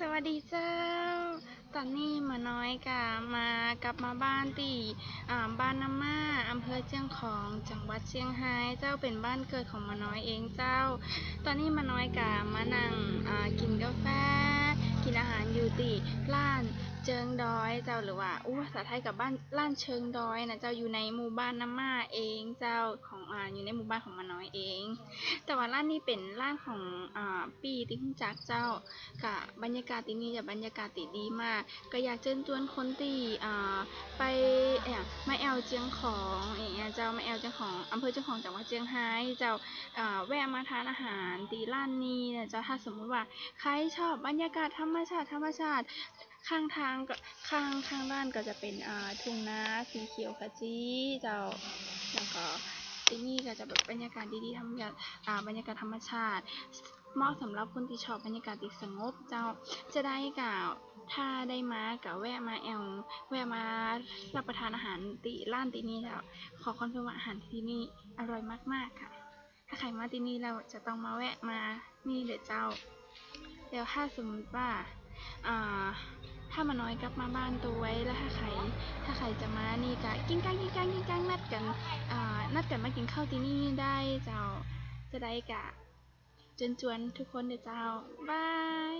สวัสดีเจ้า ตอนนี้มาน้อยกะมากลับมาบ้านตีอ่าบ้านน้ำมาอำเภอเชียงของจังหวัดเชียงรายเจ้าเป็นบ้านเกิดของมาน้อยเองเจ้า ตอนนี้มาน้อยกะมานั่งอ่ากินกาแฟ กินอาหารอยู่ตีร้าน เจิงดอยเจ้าหรือว่าอู้ภาษาไทยกับบ้านร้านเชิงดอยนะเจ้าอยู่ในหมู่บ้านน้ำมาเองเจ้าของอ่าอยู่ในหมู่บ้านของมาน้อยเอง แต่ว่าร้านนี้เป็นร้านของอ่าปีที่หุ่นจักเจ้ากะบบรรยากาศที่นี่จะบรรยากาศติดีมาก ก็อยากเชิญชวนคนที่อ่าไปเอ่อมาแอวเจียงของอย่างเงี้ยเจ้ามาแอวเจียงของอำเภอเจียงของจังหวัดเจียงไฮ้เจ้าอ่าแวะมาทานอาหารตีร้านนี้นี่ยเจ้าถ้าสมมุติว่าใครชอบบรรยากาศธรรมชาติธรรมชาติ ข้างทางก็ข้างข้างบ้านก็จะเป็นอ่าทุ่งนาสีเขียวขจีเจ้าแล้วก็ที่นี่ก็จะแบบบรรยากาศดีๆธรรมชาติอ่าบรรยากาศธรรมชาติเหมาะสำหรับคนที่ชอบบรรยากาศที่สงบเจ้าจะได้กับถ้าได้มากับแวะมาแอลแวะมารับประทานอาหารติร้านตินี้แล้ว ขอคอนเฟิร์มอาหารที่นี่อร่อยมากๆค่ะ ถ้าใครมาที่นี่เราจะต้องมาแวะมานี่เดี๋ยวเจ้าเดี๋ยวถ้าสมมติว่าอ่า ถ้ามาน้อยกลับมาบ้านตัวไว้แล้วถ้าใครถ้าใครจะมานี่ก็กิ้งก้างกิ้งก้างกิ้งก้างนัดกันอ่านัดกันมากินข้าวที่นี่ได้เจ้าจะได้กะจนจวนทุกคนเด้อเจ้าบาย